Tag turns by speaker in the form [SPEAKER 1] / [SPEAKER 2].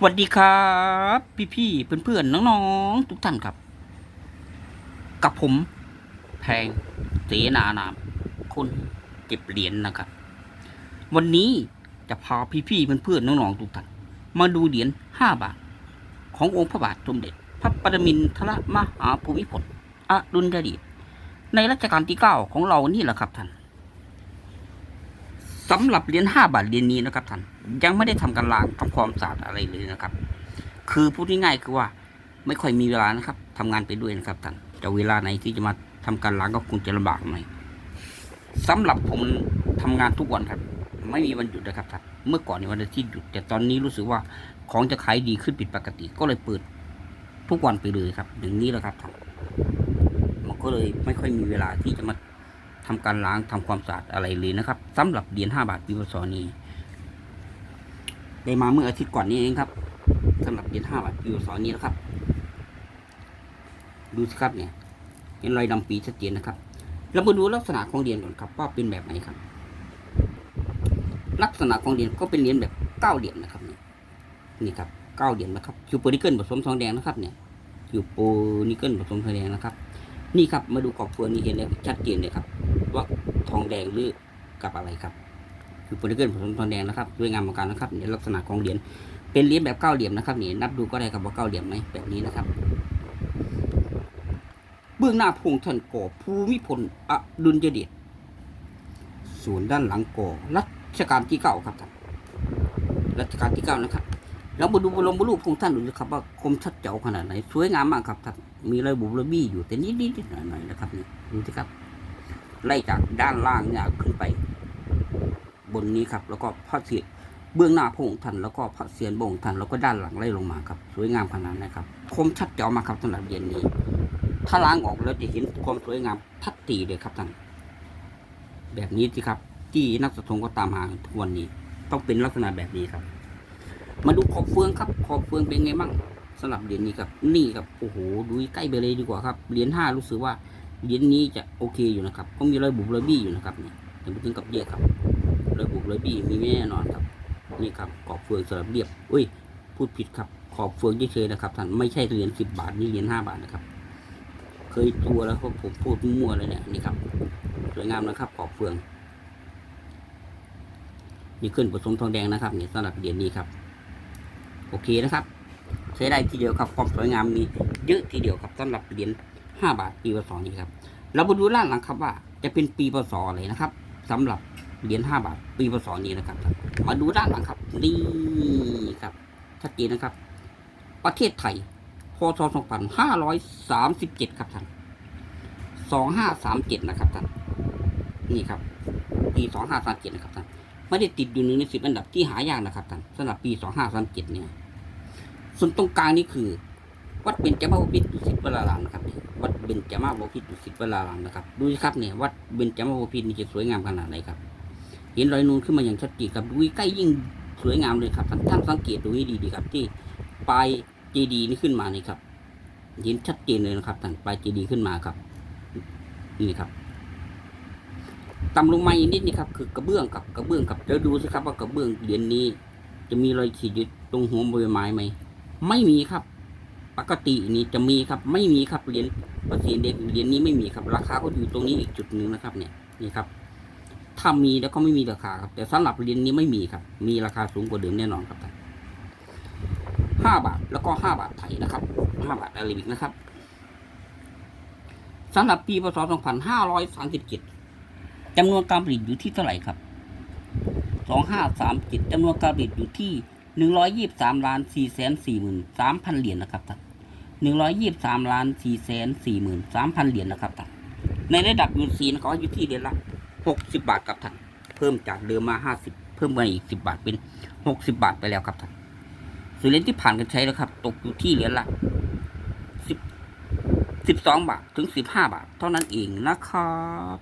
[SPEAKER 1] สวัสดีครับ พี่ๆเพื่อนๆน้องๆ ทุกท่านครับ กับผม แพงเสนานามคนเก็บเหรียญนะครับ วันนี้จะพาพี่ๆเพื่อนๆน้องๆทุกท่านมาดูเหรียญห้าบาท ขององค์พระบาทสมเด็จ พระปรมินทรมหาภูมิพลอดุลยเดชในรัชกาลที่เก้าของเรานี่แหละครับท่าน สำหรับเหรียญห้าบาทเหรียญนี้นะครับท่านยังไม่ได้ทำการล้างทำความสะอาดอะไรเลยนะครับ คือพูดง่ายๆคือว่าไม่ค่อยมีเวลานะครับทำงานไปด้วยนะครับท่านจะเวลาไหนที่จะมาทำการล้างก็คงจะลำบากหน่อยสำหรับผมทำงานทุกวันครับ ไม่มีวันหยุดนะครับท่านเมื่อก่อนในวันอาทิตย์หยุด แต่ตอนนี้รู้สึกว่าของจะขายดีขึ้นผิดปกติ ก็เลยเปิดทุกวันไปเลยครับอย่างนี้แหละครับท่านมันก็เลยไม่ค่อยมีเวลาที่จะมา ทำการล้างทำความสะอาดอะไรเลยนะครับสำหรับเหรียญห้าบาทปีพศนี้ได้มาเมื่ออาทิตย์ก่อนนี้เองครับสำหรับเหรียญห้าบาทปีพศนี้นะครับ ดูสิครับเนี่ยเห็นรอยดำปีชัดเจนนะครับ เรามาดูลักษณะของเหรียญก่อนครับว่าเป็นแบบไหนครับ ลักษณะของเหรียญก็เป็นเหรียญแบบเก้าเหรียญนะครับนี่นี่ครับเก้าเหรียญนะครับคิวโปนิเกิลผสมทองแดงนะครับเนี่ยคิวโปนิเกิลผสมทองแดงนะครับ นี่ครับมาดูกรอบเฟืองนี่เห็นแล้ชัดเจนเลยครับ ว่าทองแดงหรือกับอะไรครับคือโพลิเกิลผสมทองแดงนะครับด้วยงามเหมือนกันนะครับในลักษณะของเหรียญเป็นเหรียญแบบเก้าเหลี่ยมนะครับนี่นับดูก็ได้ครับว่าเก้าเหลี่ยมไหมแบบนี้นะครับ เบื้องหน้าพงท่านก่อภูมิพลอดุลยเดชส่วนด้านหลังก่อรัชกาลที่เก้าครับท่านรัชกาลที่เก้านะครับเรามาดูบรมรูปของท่านดูสิครับว่าคมชัดเจ๋วขนาดไหนสวยงามมากครับท่านมีรอยบุบระบี้อยู่แต่นิดๆหน่อยๆนะครับนี่ดูสิครับ ไล่จากด้านล่างเนี่ยขึ้นไป บนนี้ครับ แล้วก็พระเศียรเบื้องหน้าพระองค์ท่านแล้วก็พระเศียรพระองค์ท่านแล้วก็ด้านหลังไล่ลงมาครับ สวยงามขนาดนะครับ คมชัดเจ๋วมากครับสำหรับเหรียญนี้ ถ้าล้างออกแล้วจะเห็นความสวยงามทัดตีเลยครับท่านแบบนี้สิครับที่นักสะสมก็ตามหาทุกวันนี้ ต้องเป็นลักษณะแบบนี้ครับ มาดูขอบเฟืองครับ ขอบเฟืองเป็นไงบ้างสำหรับเหรียญนี้ครับ นี่ครับโอ้โหดูใกล้ไปเลยดีกว่าครับเหรียญห้ารู้สึกว่า เหรียญนี้จะโอเคอยู่นะครับ ก็มีรอยบุบรอยบี้อยู่นะครับเนี่ยยังไม่ถึงกับเยอะครับรอยบุบรอยบี้มีแน่นอนครับ นี่ครับขอบเฟืองสลับเรียบอุ้ย พูดผิดครับ ขอบเฟืองเฉยๆนะครับท่านไม่ใช่เหรียญสิบบาทนี่เหรียญห้าบาทนะครับ เคยตัวแล้วครับผมพูดมั่วเลยเนี่ยนี่ครับสวยงามนะครับ ขอบเฟืองนี่ขึ้นผสมทองแดงนะครับนี่สำหรับเหรียญนี้ครับ โอเคนะครับ ใช้ได้ทีเดียวครับความสวยงามมีเยอะทีเดียวครับสำหรับเหรียญ ห้าบาทปีพศนี้ครับเรามาดูด้านหลังครับว่า จะเป็นปีพศอะไรนะครับสำหรับเหรียญห้าบาทปีพศนี้นะครับ มาดูด้านหลังครับนี่ครับชัดเจนนะครับ ประเทศไทยพศสองพันห้าร้อยสามสิบเจ็ดครับท่านสองห้าสามเจ็ดนะครับท่านนี่ครับ ปีสองห้าสามเจ็ดนะครับท่านไม่ได้ติดอยู่หนึ่งในสิบอันดับที่หายากนะครับท่านสำหรับปีสองห้าสามเจ็ดเนี่ยส่วนตรงกลางนี่คือ วัดเบญจมาบพิตรดุสิตวรารามนะครับวัดเบญจมาบพิตรดุสิตวรารามนะครับ ดูสิครับเนี่ยวัดเบญจมาบพิตรนี่จะสวยงามขนาดไหนครับ เห็นรอยนูนขึ้นมาอย่างชัดเจนครับดูใกล้ยิ่งสวยงามเลยครับท่านท่านสังเกตดูให้ดีๆครับ ที่ปลายเจดีย์นี่ขึ้นมานี่ครับเห็นชัดเจนเลยนะครับท่านปลายเจดีย์ขึ้นมาครับ นี่ครับต่ำลงมาอีกนิดนี่ครับคือกระเบื้องกับกระเบื้องกับเดี๋ยวดูสิครับว่ากระเบื้องเหรียญนี้ จะมีรอยขีดอยู่ตรงหัวใบไม้ไหมไม่มีครับ ปกตินี่จะมีครับ ไม่มีครับเหรียญประสิทธิ์เด็กเหรียญนี้ไม่มีครับ ราคาก็อยู่ตรงนี้อีกจุดหนึ่งนะครับ เนี่ยนี่ครับ ถ้ามีแล้วก็ไม่มีราคาครับ แต่สำหรับเหรียญนี้ไม่มีครับ มีราคาสูงกว่าเดิมแน่นอนครับท่านห้าบาทแล้วก็ห้าบาทไทยนะครับห้าบาทอาราบิกนะครับสำหรับปีพศสองพันห้าร้อยสามสิบเจ็ดจำนวนการผลิตอยู่ที่เท่าไหร่ครับสองห้าสามเจ็ดจำนวนการผลิตอยู่ที่หนึ่งร้อยยี่สิบสามล้านสี่แสนสี่หมื่นสามพันเหรียญนะครับท่าน หนึ่งร้อยยี่สิบสามล้านสี่แสนสี่หมื่นสามพันเหรียญนะครับท่านในระดับยูซีนะครับอยู่ที่เดือนละหกสิบบาทครับท่านเพิ่มจากเดิมมาห้าสิบเพิ่มมาอีกสิบบาทเป็นหกสิบาทไปแล้วครับท่านส่วนเหรียญที่ผ่านกันใช้แล้วครับ ตกอยู่ที่เหรียญละสิบสิบสองบาทถึงสิบห้าบาท เท่านั้นเองนะครับ